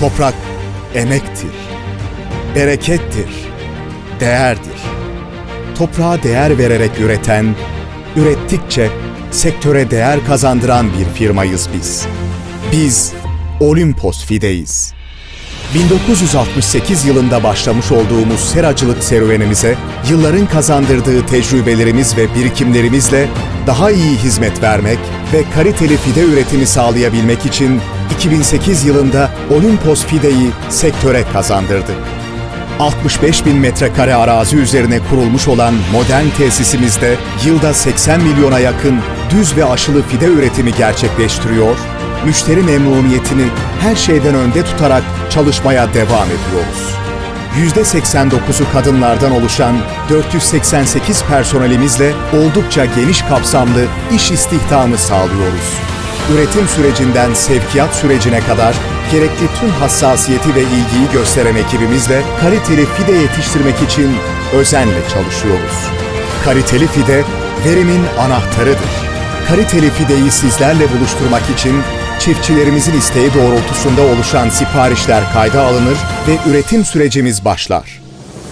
Toprak emektir, berekettir, değerdir. Toprağa değer vererek üreten, ürettikçe sektöre değer kazandıran bir firmayız biz. Biz Olimpos Fide'yiz. 1968 yılında başlamış olduğumuz seracılık serüvenimize yılların kazandırdığı tecrübelerimiz ve birikimlerimizle daha iyi hizmet vermek ve kaliteli fide üretimi sağlayabilmek için 2008 yılında Olimpos Fide'yi sektöre kazandırdık. 65 bin metrekare arazi üzerine kurulmuş olan modern tesisimizde yılda 80 milyona yakın düz ve aşılı fide üretimi gerçekleştiriyor, müşteri memnuniyetini her şeyden önde tutarak çalışmaya devam ediyoruz. %89'u kadınlardan oluşan 488 personelimizle oldukça geniş kapsamlı iş istihdamı sağlıyoruz. Üretim sürecinden sevkiyat sürecine kadar gerekli tüm hassasiyeti ve ilgiyi gösteren ekibimizle kaliteli fide yetiştirmek için özenle çalışıyoruz. Kaliteli fide verimin anahtarıdır. Kaliteli fideyi sizlerle buluşturmak için çiftçilerimizin isteği doğrultusunda oluşan siparişler kayda alınır ve üretim sürecimiz başlar.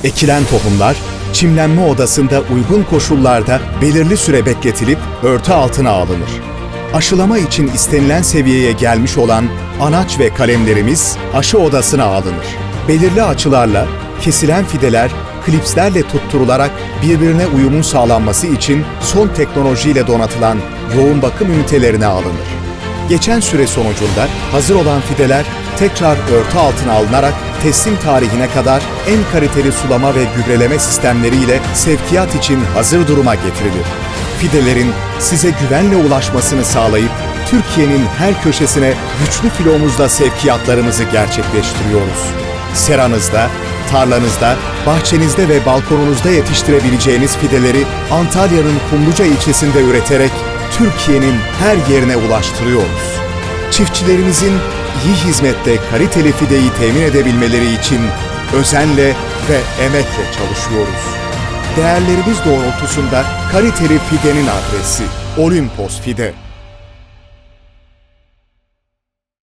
Ekilen tohumlar çimlenme odasında uygun koşullarda belirli süre bekletilip örtü altına alınır. Aşılama için istenilen seviyeye gelmiş olan anaç ve kalemlerimiz aşı odasına alınır. Belirli açılarla kesilen fideler klipslerle tutturularak birbirine uyumun sağlanması için son teknolojiyle donatılan yoğun bakım ünitelerine alınır. Geçen süre sonucunda hazır olan fideler tekrar örtü altına alınarak teslim tarihine kadar en kaliteli sulama ve gübreleme sistemleriyle sevkiyat için hazır duruma getirilir. Fidelerin size güvenle ulaşmasını sağlayıp Türkiye'nin her köşesine güçlü filomuzla sevkiyatlarımızı gerçekleştiriyoruz. Seranızda, tarlanızda, bahçenizde ve balkonunuzda yetiştirebileceğiniz fideleri Antalya'nın Kumluca ilçesinde üreterek Türkiye'nin her yerine ulaştırıyoruz. Çiftçilerimizin iyi hizmette kaliteli fideyi temin edebilmeleri için özenle ve emekle çalışıyoruz. Değerlerimiz doğrultusunda kaliteli fidenin adresi Olimpos Fide.